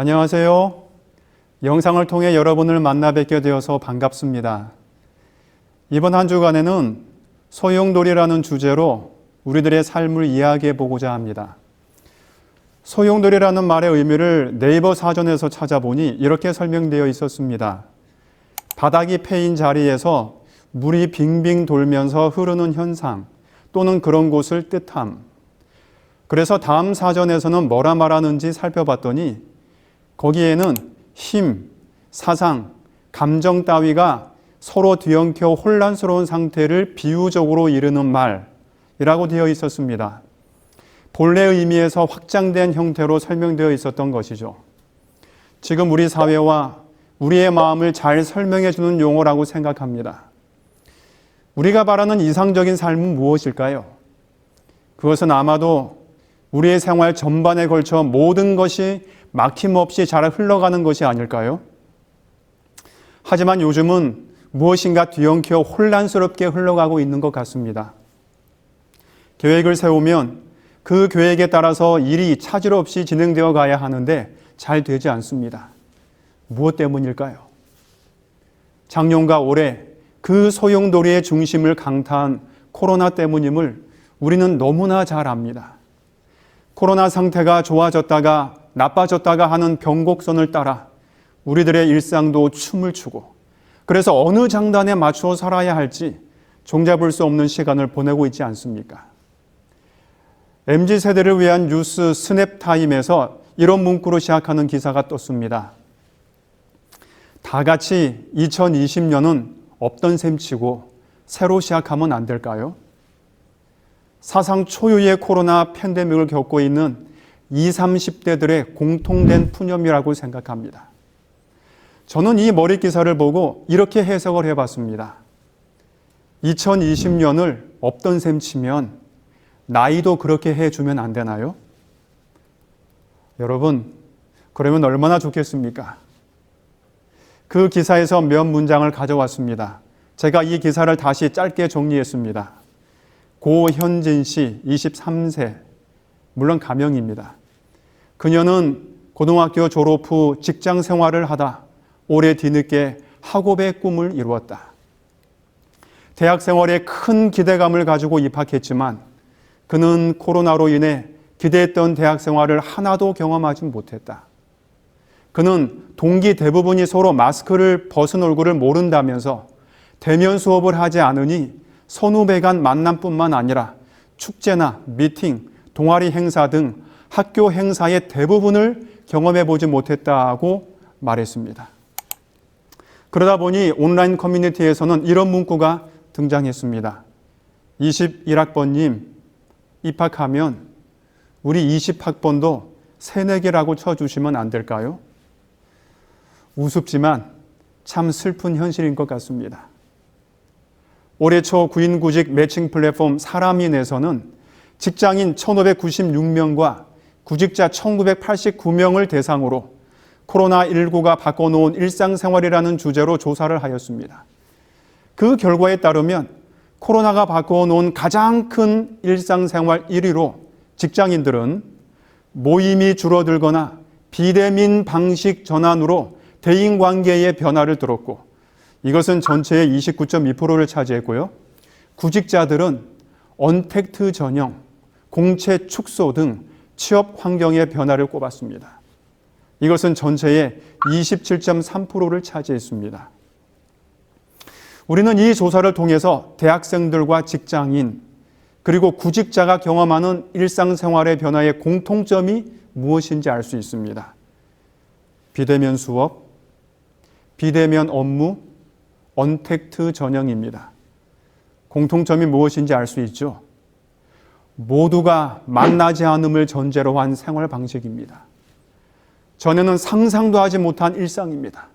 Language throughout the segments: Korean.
안녕하세요. 영상을 통해 여러분을 만나 뵙게 되어서 반갑습니다. 이번 한 주간에는 소용돌이라는 주제로 우리들의 삶을 이야기해 보고자 합니다. 소용돌이라는 말의 의미를 네이버 사전에서 찾아보니 이렇게 설명되어 있었습니다. 바닥이 패인 자리에서 물이 빙빙 돌면서 흐르는 현상 또는 그런 곳을 뜻함. 그래서 다음 사전에서는 뭐라 말하는지 살펴봤더니 거기에는 힘, 사상, 감정 따위가 서로 뒤엉켜 혼란스러운 상태를 비유적으로 이르는 말이라고 되어 있었습니다. 본래 의미에서 확장된 형태로 설명되어 있었던 것이죠. 지금 우리 사회와 우리의 마음을 잘 설명해 주는 용어라고 생각합니다. 우리가 바라는 이상적인 삶은 무엇일까요? 그것은 아마도 우리의 생활 전반에 걸쳐 모든 것이 막힘없이 잘 흘러가는 것이 아닐까요? 하지만 요즘은 무엇인가 뒤엉켜 혼란스럽게 흘러가고 있는 것 같습니다. 계획을 세우면 그 계획에 따라서 일이 차질 없이 진행되어 가야 하는데 잘 되지 않습니다. 무엇 때문일까요? 작년과 올해 그 소용돌이의 중심을 강타한 코로나 때문임을 우리는 너무나 잘 압니다. 코로나 상태가 좋아졌다가 나빠졌다가 하는 변곡선을 따라 우리들의 일상도 춤을 추고 그래서 어느 장단에 맞추어 살아야 할지 종잡을 수 없는 시간을 보내고 있지 않습니까? MZ 세대를 위한 뉴스 스냅타임에서 이런 문구로 시작하는 기사가 떴습니다. 다 같이 2020년은 없던 셈 치고 새로 시작하면 안 될까요? 사상 초유의 코로나 팬데믹을 겪고 있는 20, 30대들의 공통된 푸념이라고 생각합니다. 저는 이 머리 기사를 보고 이렇게 해석을 해봤습니다. 2020년을 없던 셈 치면 나이도 그렇게 해주면 안 되나요? 여러분, 그러면 얼마나 좋겠습니까? 그 기사에서 몇 문장을 가져왔습니다. 제가 이 기사를 다시 짧게 정리했습니다. 고현진 씨, 23세, 물론 가명입니다. 그녀는 고등학교 졸업 후 직장 생활을 하다 올해 뒤늦게 학업의 꿈을 이루었다. 대학 생활에 큰 기대감을 가지고 입학했지만 그는 코로나로 인해 기대했던 대학 생활을 하나도 경험하지 못했다. 그는 동기 대부분이 서로 마스크를 벗은 얼굴을 모른다면서 대면 수업을 하지 않으니 선후배 간 만남뿐만 아니라 축제나 미팅, 동아리 행사 등 학교 행사의 대부분을 경험해 보지 못했다고 말했습니다. 그러다 보니 온라인 커뮤니티에서는 이런 문구가 등장했습니다. 21학번님, 입학하면 우리 20학번도 새내기라고 쳐주시면 안 될까요? 우습지만 참 슬픈 현실인 것 같습니다. 올해 초 구인구직 매칭 플랫폼 사람인에서는 직장인 1596명과 구직자 1989명을 대상으로 코로나19가 바꿔놓은 일상생활이라는 주제로 조사를 하였습니다. 그 결과에 따르면 코로나가 바꿔놓은 가장 큰 일상생활 1위로 직장인들은 모임이 줄어들거나 비대면 방식 전환으로 대인 관계의 변화를 들었고 이것은 전체의 29.2%를 차지했고요. 구직자들은 언택트 전형, 공채 축소 등 취업 환경의 변화를 꼽았습니다. 이것은 전체의 27.3%를 차지했습니다. 우리는 이 조사를 통해서 대학생들과 직장인 그리고 구직자가 경험하는 일상생활의 변화의 공통점이 무엇인지 알 수 있습니다. 비대면 수업, 비대면 업무, 언택트 전형입니다. 공통점이 무엇인지 알 수 있죠. 모두가 만나지 않음을 전제로 한 생활 방식입니다. 전에는 상상도 하지 못한 일상입니다.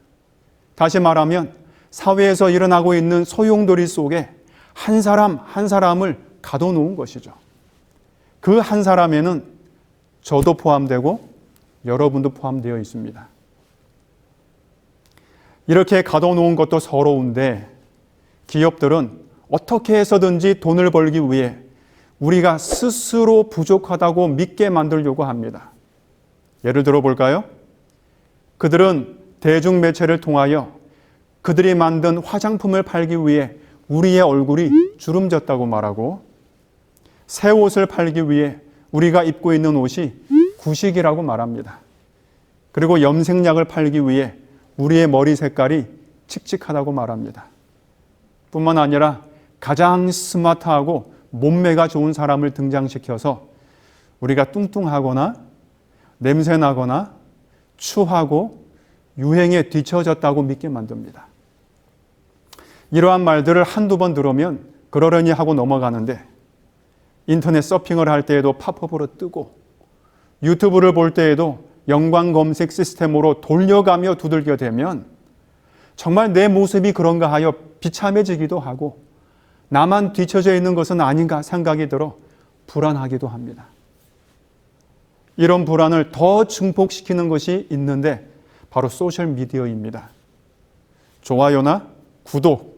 다시 말하면 사회에서 일어나고 있는 소용돌이 속에 한 사람 한 사람을 가둬놓은 것이죠. 그 한 사람에는 저도 포함되고 여러분도 포함되어 있습니다. 이렇게 가둬놓은 것도 서러운데 기업들은 어떻게 해서든지 돈을 벌기 위해 우리가 스스로 부족하다고 믿게 만들려고 합니다. 예를 들어 볼까요? 그들은 대중매체를 통하여 그들이 만든 화장품을 팔기 위해 우리의 얼굴이 주름졌다고 말하고 새 옷을 팔기 위해 우리가 입고 있는 옷이 구식이라고 말합니다. 그리고 염색약을 팔기 위해 우리의 머리 색깔이 칙칙하다고 말합니다. 뿐만 아니라 가장 스마트하고 몸매가 좋은 사람을 등장시켜서 우리가 뚱뚱하거나 냄새나거나 추하고 유행에 뒤처졌다고 믿게 만듭니다. 이러한 말들을 한두 번 들으면 그러려니 하고 넘어가는데 인터넷 서핑을 할 때에도 팝업으로 뜨고 유튜브를 볼 때에도 연관 검색 시스템으로 돌려가며 두들겨 대면 정말 내 모습이 그런가 하여 비참해지기도 하고 나만 뒤처져 있는 것은 아닌가 생각이 들어 불안하기도 합니다. 이런 불안을 더 증폭시키는 것이 있는데 바로 소셜 미디어입니다. 좋아요나 구독,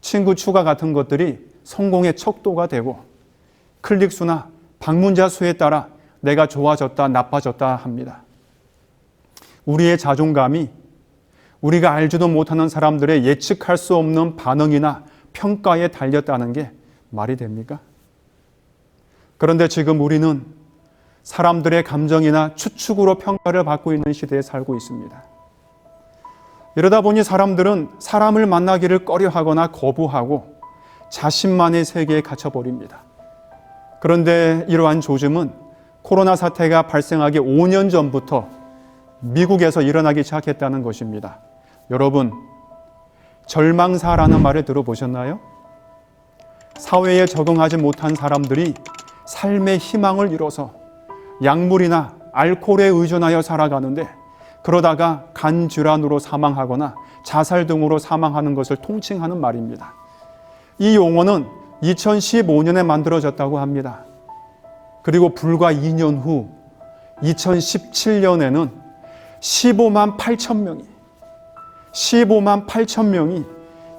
친구 추가 같은 것들이 성공의 척도가 되고 클릭 수나 방문자 수에 따라 내가 좋아졌다, 나빠졌다 합니다. 우리의 자존감이 우리가 알지도 못하는 사람들의 예측할 수 없는 반응이나 평가에 달렸다는 게 말이 됩니까? 그런데 지금 우리는 사람들의 감정이나 추측으로 평가를 받고 있는 시대에 살고 있습니다. 이러다 보니 사람들은 사람을 만나기를 꺼려 하거나 거부하고 자신만의 세계에 갇혀버립니다. 그런데 이러한 조짐은 코로나 사태가 발생하기 5년 전부터 미국에서 일어나기 시작했다는 것입니다. 여러분, 절망사라는 말을 들어보셨나요? 사회에 적응하지 못한 사람들이 삶의 희망을 잃어서 약물이나 알코올에 의존하여 살아가는데 그러다가 간 질환으로 사망하거나 자살 등으로 사망하는 것을 통칭하는 말입니다. 이 용어는 2015년에 만들어졌다고 합니다. 그리고 불과 2년 후 2017년에는 15만 8천 명이 15만 8천 명이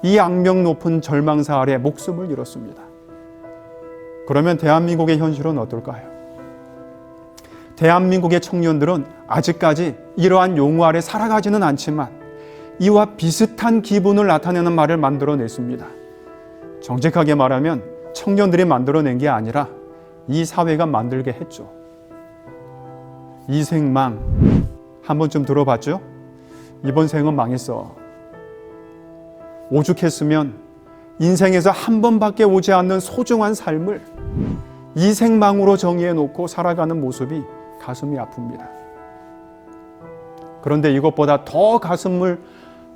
이 악명 높은 절망사 아래 목숨을 잃었습니다. 그러면 대한민국의 현실은 어떨까요? 대한민국의 청년들은 아직까지 이러한 용어 아래 살아가지는 않지만 이와 비슷한 기분을 나타내는 말을 만들어냈습니다. 정직하게 말하면 청년들이 만들어낸 게 아니라 이 사회가 만들게 했죠. 이생망 한 번쯤 들어봤죠? 이번 생은 망했어. 오죽했으면 인생에서 한 번밖에 오지 않는 소중한 삶을 이 생망으로 정의해 놓고 살아가는 모습이 가슴이 아픕니다. 그런데 이것보다 더 가슴을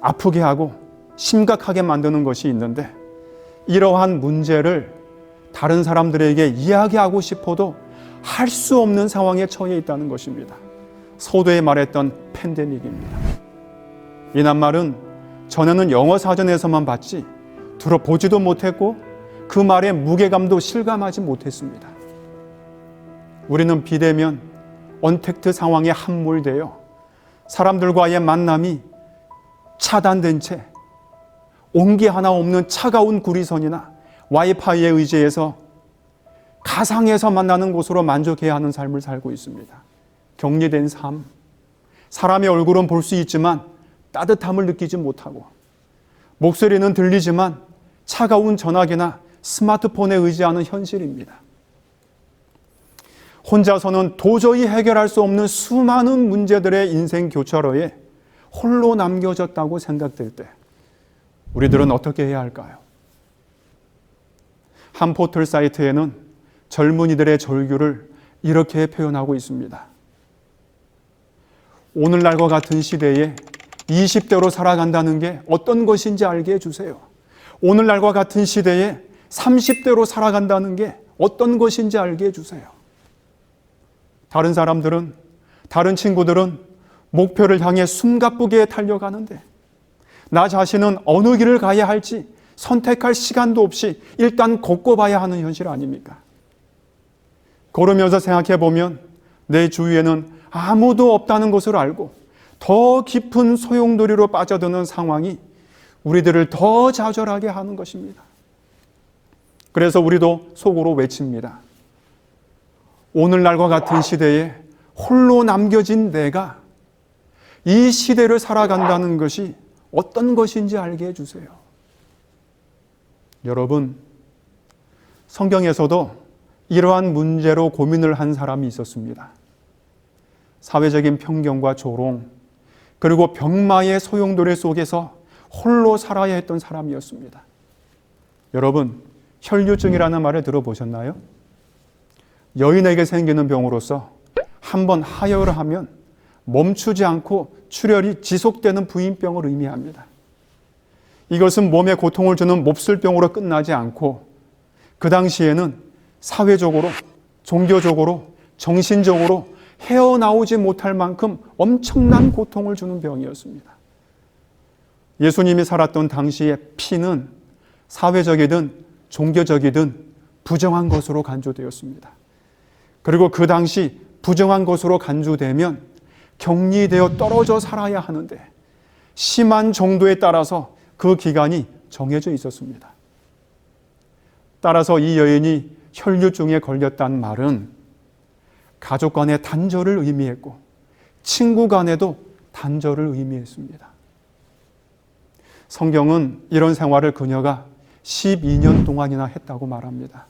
아프게 하고 심각하게 만드는 것이 있는데 이러한 문제를 다른 사람들에게 이야기하고 싶어도 할 수 없는 상황에 처해 있다는 것입니다. 서두에 말했던 팬데믹입니다. 이 낱말은 전에는 영어 사전에서만 봤지 들어보지도 못했고 그 말의 무게감도 실감하지 못했습니다. 우리는 비대면 언택트 상황에 함몰되어 사람들과의 만남이 차단된 채 온기 하나 없는 차가운 구리선이나 와이파이에 의지해서 가상에서 만나는 곳으로 만족해야 하는 삶을 살고 있습니다. 격리된 삶. 사람의 얼굴은 볼 수 있지만 따뜻함을 느끼지 못하고 목소리는 들리지만 차가운 전화기나 스마트폰에 의지하는 현실입니다. 혼자서는 도저히 해결할 수 없는 수많은 문제들의 인생 교차로에 홀로 남겨졌다고 생각될 때 우리들은 어떻게 해야 할까요? 한 포털 사이트에는 젊은이들의 절규를 이렇게 표현하고 있습니다. 오늘날과 같은 시대에 20대로 살아간다는 게 어떤 것인지 알게 해주세요. 오늘날과 같은 시대에 30대로 살아간다는 게 어떤 것인지 알게 해주세요. 다른 사람들은, 다른 친구들은 목표를 향해 숨가쁘게 달려가는데 나 자신은 어느 길을 가야 할지 선택할 시간도 없이 일단 걷고 봐야 하는 현실 아닙니까? 걸으면서 생각해 보면 내 주위에는 아무도 없다는 것을 알고 더 깊은 소용돌이로 빠져드는 상황이 우리들을 더 좌절하게 하는 것입니다. 그래서 우리도 속으로 외칩니다. 오늘날과 같은 시대에 홀로 남겨진 내가 이 시대를 살아간다는 것이 어떤 것인지 알게 해주세요. 여러분, 성경에서도 이러한 문제로 고민을 한 사람이 있었습니다. 사회적인 편견과 조롱, 그리고 병마의 소용돌이 속에서 홀로 살아야 했던 사람이었습니다. 여러분, 혈류증이라는 말을 들어보셨나요? 여인에게 생기는 병으로서 한번 하혈을 하면 멈추지 않고 출혈이 지속되는 부인병을 의미합니다. 이것은 몸에 고통을 주는 몹쓸 병으로 끝나지 않고 그 당시에는 사회적으로, 종교적으로, 정신적으로 헤어나오지 못할 만큼 엄청난 고통을 주는 병이었습니다. 예수님이 살았던 당시의 피는 사회적이든 종교적이든 부정한 것으로 간주되었습니다. 그리고 그 당시 부정한 것으로 간주되면 격리되어 떨어져 살아야 하는데 심한 정도에 따라서 그 기간이 정해져 있었습니다. 따라서 이 여인이 혈류증에 걸렸다는 말은 가족 간의 단절을 의미했고 친구 간에도 단절을 의미했습니다. 성경은 이런 생활을 그녀가 12년 동안이나 했다고 말합니다.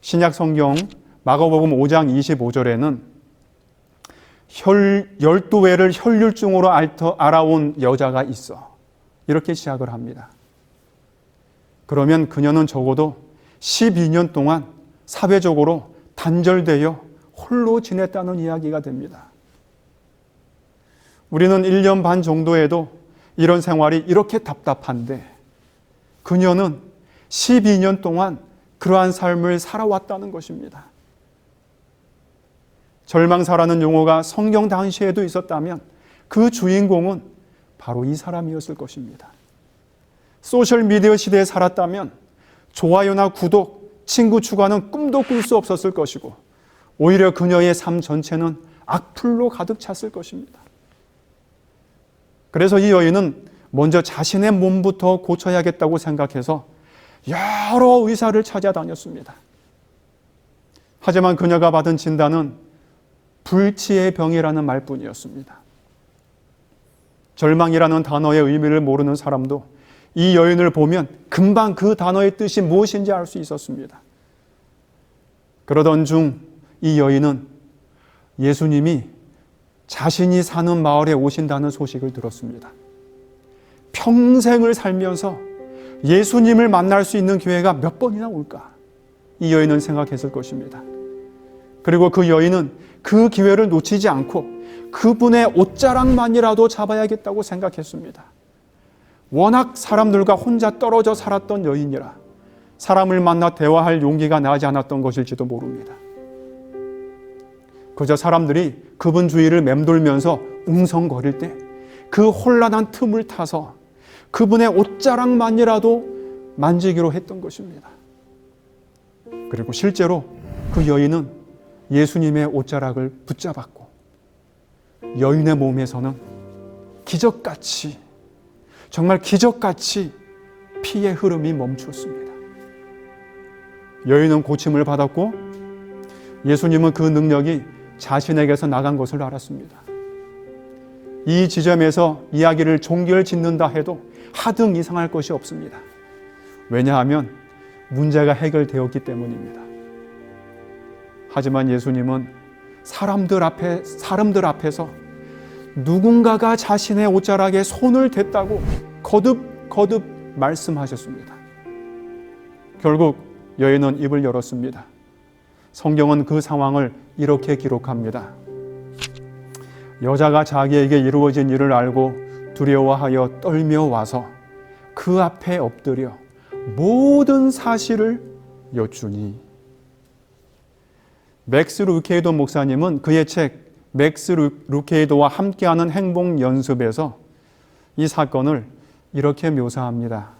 신약 성경 마가복음 5장 25절에는 혈, 12회를 혈류증으로 알아온 여자가 있어. 이렇게 시작을 합니다. 그러면 그녀는 적어도 12년 동안 사회적으로 단절되어 홀로 지냈다는 이야기가 됩니다. 우리는 1년 반 정도에도 이런 생활이 이렇게 답답한데 그녀는 12년 동안 그러한 삶을 살아왔다는 것입니다. 절망사라는 용어가 성경 당시에도 있었다면 그 주인공은 바로 이 사람이었을 것입니다. 소셜미디어 시대에 살았다면 좋아요나 구독, 친구 추가는 꿈도 꿀 수 없었을 것이고 오히려 그녀의 삶 전체는 악플로 가득 찼을 것입니다. 그래서 이 여인은 먼저 자신의 몸부터 고쳐야겠다고 생각해서 여러 의사를 찾아다녔습니다. 하지만 그녀가 받은 진단은 불치의 병이라는 말뿐이었습니다. 절망이라는 단어의 의미를 모르는 사람도 이 여인을 보면 금방 그 단어의 뜻이 무엇인지 알 수 있었습니다. 그러던 중 이 여인은 예수님이 자신이 사는 마을에 오신다는 소식을 들었습니다. 평생을 살면서 예수님을 만날 수 있는 기회가 몇 번이나 올까? 이 여인은 생각했을 것입니다. 그리고 그 여인은 그 기회를 놓치지 않고 그분의 옷자락만이라도 잡아야겠다고 생각했습니다. 워낙 사람들과 혼자 떨어져 살았던 여인이라 사람을 만나 대화할 용기가 나지 않았던 것일지도 모릅니다. 그저 사람들이 그분 주위를 맴돌면서 웅성거릴 때 그 혼란한 틈을 타서 그분의 옷자락만이라도 만지기로 했던 것입니다. 그리고 실제로 그 여인은 예수님의 옷자락을 붙잡았고 여인의 몸에서는 기적같이 정말 기적같이 피의 흐름이 멈추었습니다. 여인은 고침을 받았고 예수님은 그 능력이 자신에게서 나간 것을 알았습니다. 이 지점에서 이야기를 종결 짓는다 해도 하등 이상할 것이 없습니다. 왜냐하면 문제가 해결되었기 때문입니다. 하지만 예수님은 사람들 앞에 사람들 앞에서 누군가가 자신의 옷자락에 손을 댔다고 거듭 거듭 말씀하셨습니다. 결국 여인은 입을 열었습니다. 성경은 그 상황을 이렇게 기록합니다. 여자가 자기에게 이루어진 일을 알고 두려워하여 떨며 와서 그 앞에 엎드려 모든 사실을 여쭈니. 맥스 루케이도 목사님은 그의 책 맥스 루케이도와 함께하는 행복 연습에서 이 사건을 이렇게 묘사합니다.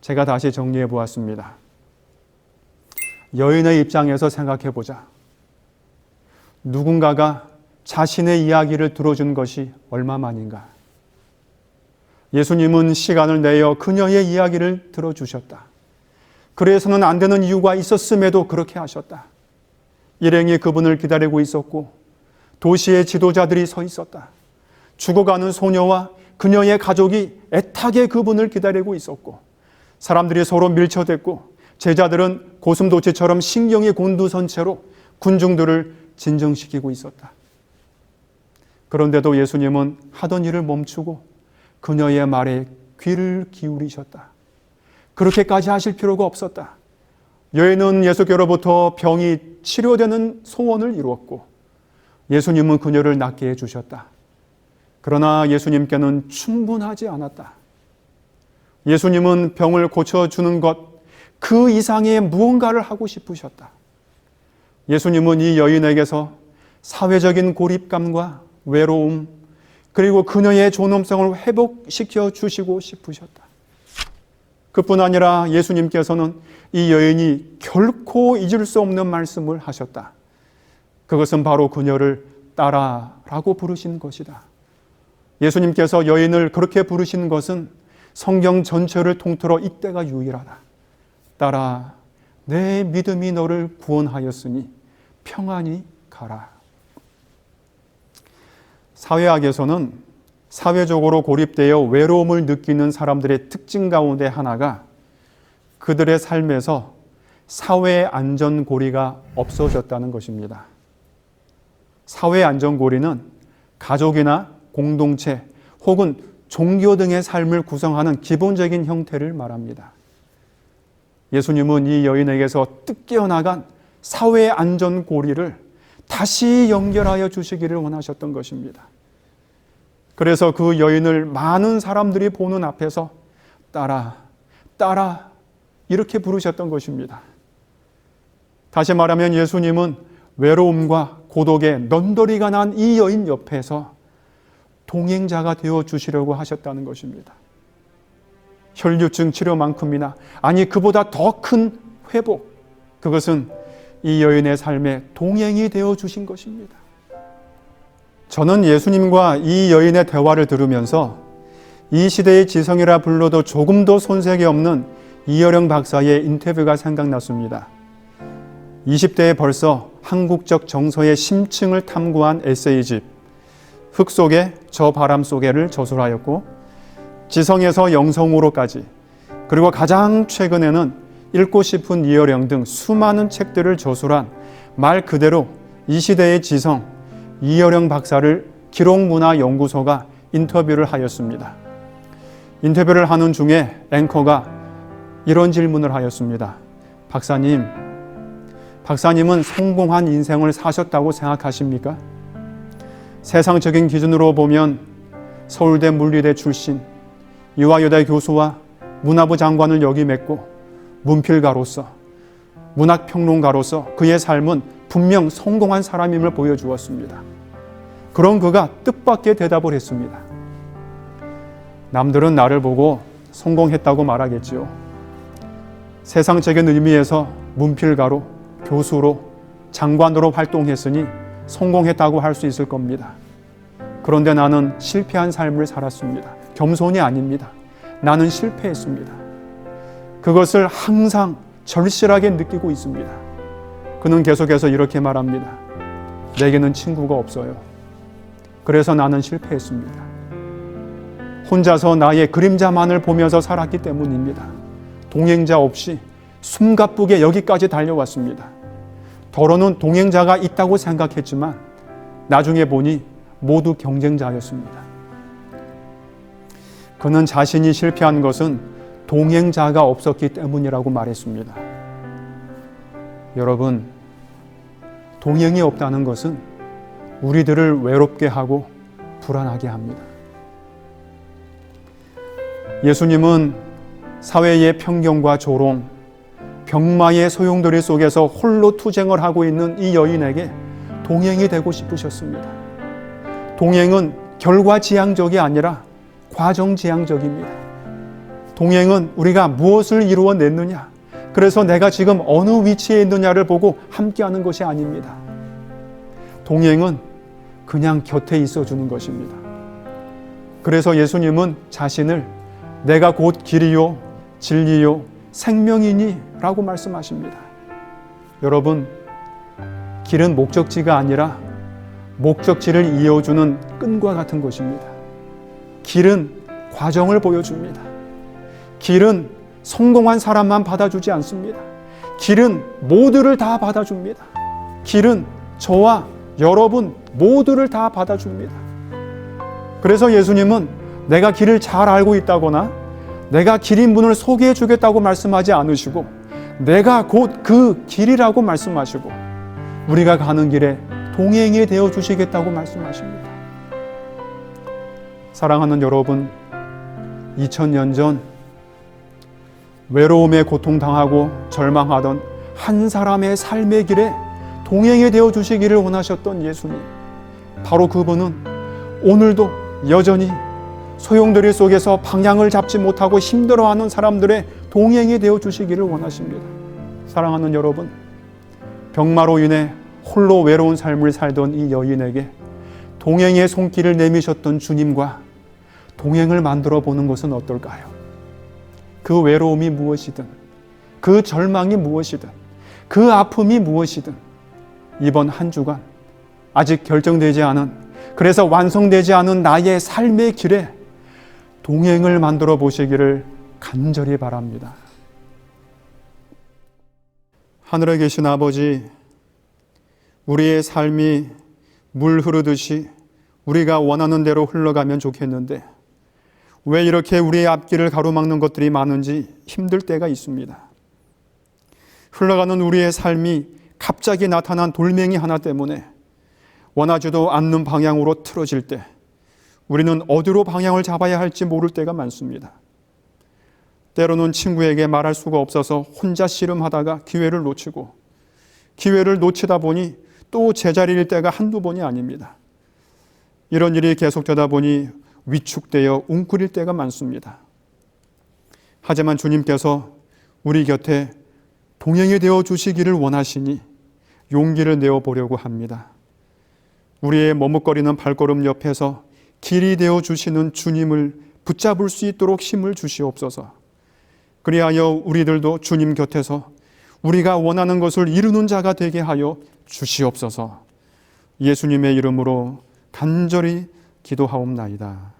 제가 다시 정리해 보았습니다. 여인의 입장에서 생각해 보자. 누군가가 자신의 이야기를 들어준 것이 얼마만인가. 예수님은 시간을 내어 그녀의 이야기를 들어주셨다. 그래서는 안 되는 이유가 있었음에도 그렇게 하셨다. 일행이 그분을 기다리고 있었고 도시의 지도자들이 서 있었다. 죽어가는 소녀와 그녀의 가족이 애타게 그분을 기다리고 있었고 사람들이 서로 밀쳐댔고 제자들은 고슴도치처럼 신경이 곤두선 채로 군중들을 진정시키고 있었다. 그런데도 예수님은 하던 일을 멈추고 그녀의 말에 귀를 기울이셨다. 그렇게까지 하실 필요가 없었다. 여인은 예수께로부터 병이 치료되는 소원을 이루었고 예수님은 그녀를 낫게 해주셨다. 그러나 예수님께는 충분하지 않았다. 예수님은 병을 고쳐주는 것 그 이상의 무언가를 하고 싶으셨다. 예수님은 이 여인에게서 사회적인 고립감과 외로움, 그리고 그녀의 존엄성을 회복시켜 주시고 싶으셨다. 그뿐 아니라 예수님께서는 이 여인이 결코 잊을 수 없는 말씀을 하셨다. 그것은 바로 그녀를 따라라고 부르신 것이다. 예수님께서 여인을 그렇게 부르신 것은 성경 전체를 통틀어 이때가 유일하다. 따라 내 믿음이 너를 구원하였으니 평안히 가라. 사회학에서는 사회적으로 고립되어 외로움을 느끼는 사람들의 특징 가운데 하나가 그들의 삶에서 사회 안전고리가 없어졌다는 것입니다. 사회 안전고리는 가족이나 공동체 혹은 종교 등의 삶을 구성하는 기본적인 형태를 말합니다. 예수님은 이 여인에게서 뜯겨나간 사회 안전 고리를 다시 연결하여 주시기를 원하셨던 것입니다. 그래서 그 여인을 많은 사람들이 보는 앞에서 따라, 따라, 이렇게 부르셨던 것입니다. 다시 말하면 예수님은 외로움과 고독에 넌더리가 난 이 여인 옆에서 동행자가 되어 주시려고 하셨다는 것입니다. 혈류증 치료만큼이나 아니 그보다 더 큰 회복 그것은 이 여인의 삶에 동행이 되어 주신 것입니다. 저는 예수님과 이 여인의 대화를 들으면서 이 시대의 지성이라 불러도 조금도 손색이 없는 이여령 박사의 인터뷰가 생각났습니다. 20대에 벌써 한국적 정서의 심층을 탐구한 에세이집 흙 속에 저 바람 속에를 저술하였고 지성에서 영성으로까지 그리고 가장 최근에는 읽고 싶은 이여령 등 수많은 책들을 저술한 말 그대로 이 시대의 지성 이여령 박사를 기록문화연구소가 인터뷰를 하였습니다. 인터뷰를 하는 중에 앵커가 이런 질문을 하였습니다. 박사님, 박사님은 성공한 인생을 사셨다고 생각하십니까? 세상적인 기준으로 보면 서울대 물리대 출신, 이화여대 교수와 문화부 장관을 역임했고 문필가로서 문학평론가로서 그의 삶은 분명 성공한 사람임을 보여주었습니다. 그런 그가 뜻밖의 대답을 했습니다. 남들은 나를 보고 성공했다고 말하겠지요. 세상적인 의미에서 문필가로, 교수로, 장관으로 활동했으니 성공했다고 할 수 있을 겁니다. 그런데 나는 실패한 삶을 살았습니다. 겸손이 아닙니다. 나는 실패했습니다. 그것을 항상 절실하게 느끼고 있습니다. 그는 계속해서 이렇게 말합니다. 내게는 친구가 없어요. 그래서 나는 실패했습니다. 혼자서 나의 그림자만을 보면서 살았기 때문입니다. 동행자 없이 숨가쁘게 여기까지 달려왔습니다. 더러는 동행자가 있다고 생각했지만 나중에 보니 모두 경쟁자였습니다. 그는 자신이 실패한 것은 동행자가 없었기 때문이라고 말했습니다. 여러분, 동행이 없다는 것은 우리들을 외롭게 하고 불안하게 합니다. 예수님은 사회의 편견과 조롱, 병마의 소용돌이 속에서 홀로 투쟁을 하고 있는 이 여인에게 동행이 되고 싶으셨습니다. 동행은 결과 지향적이 아니라 과정 지향적입니다. 동행은 우리가 무엇을 이루어 냈느냐, 그래서 내가 지금 어느 위치에 있느냐를 보고 함께하는 것이 아닙니다. 동행은 그냥 곁에 있어 주는 것입니다. 그래서 예수님은 자신을 내가 곧 길이요, 진리요, 생명이니 라고 말씀하십니다. 여러분, 길은 목적지가 아니라 목적지를 이어주는 끈과 같은 것입니다. 길은 과정을 보여줍니다. 길은 성공한 사람만 받아주지 않습니다. 길은 모두를 다 받아줍니다. 길은 저와 여러분 모두를 다 받아줍니다. 그래서 예수님은 내가 길을 잘 알고 있다거나 내가 길인 분을 소개해 주겠다고 말씀하지 않으시고 내가 곧 그 길이라고 말씀하시고 우리가 가는 길에 동행이 되어 주시겠다고 말씀하십니다. 사랑하는 여러분, 2000년 전 외로움에 고통당하고 절망하던 한 사람의 삶의 길에 동행이 되어 주시기를 원하셨던 예수님. 바로 그분은 오늘도 여전히 소용돌이 속에서 방향을 잡지 못하고 힘들어하는 사람들의 동행이 되어 주시기를 원하십니다. 사랑하는 여러분, 병마로 인해 홀로 외로운 삶을 살던 이 여인에게 동행의 손길을 내미셨던 주님과 동행을 만들어 보는 것은 어떨까요? 그 외로움이 무엇이든, 그 절망이 무엇이든, 그 아픔이 무엇이든, 이번 한 주간 아직 결정되지 않은, 그래서 완성되지 않은 나의 삶의 길에 동행을 만들어 보시기를 간절히 바랍니다. 하늘에 계신 아버지, 우리의 삶이 물 흐르듯이 우리가 원하는 대로 흘러가면 좋겠는데, 왜 이렇게 우리의 앞길을 가로막는 것들이 많은지 힘들 때가 있습니다. 흘러가는 우리의 삶이 갑자기 나타난 돌멩이 하나 때문에 원하지도 않는 방향으로 틀어질 때 우리는 어디로 방향을 잡아야 할지 모를 때가 많습니다. 때로는 친구에게 말할 수가 없어서 혼자 씨름하다가 기회를 놓치고 기회를 놓치다 보니 또 제자리일 때가 한두 번이 아닙니다. 이런 일이 계속되다 보니 위축되어 웅크릴 때가 많습니다. 하지만 주님께서 우리 곁에 동행이 되어 주시기를 원하시니 용기를 내어 보려고 합니다. 우리의 머뭇거리는 발걸음 옆에서 길이 되어 주시는 주님을 붙잡을 수 있도록 힘을 주시옵소서. 그리하여 우리들도 주님 곁에서 우리가 원하는 것을 이루는 자가 되게 하여 주시옵소서. 예수님의 이름으로 간절히 기도하옵나이다.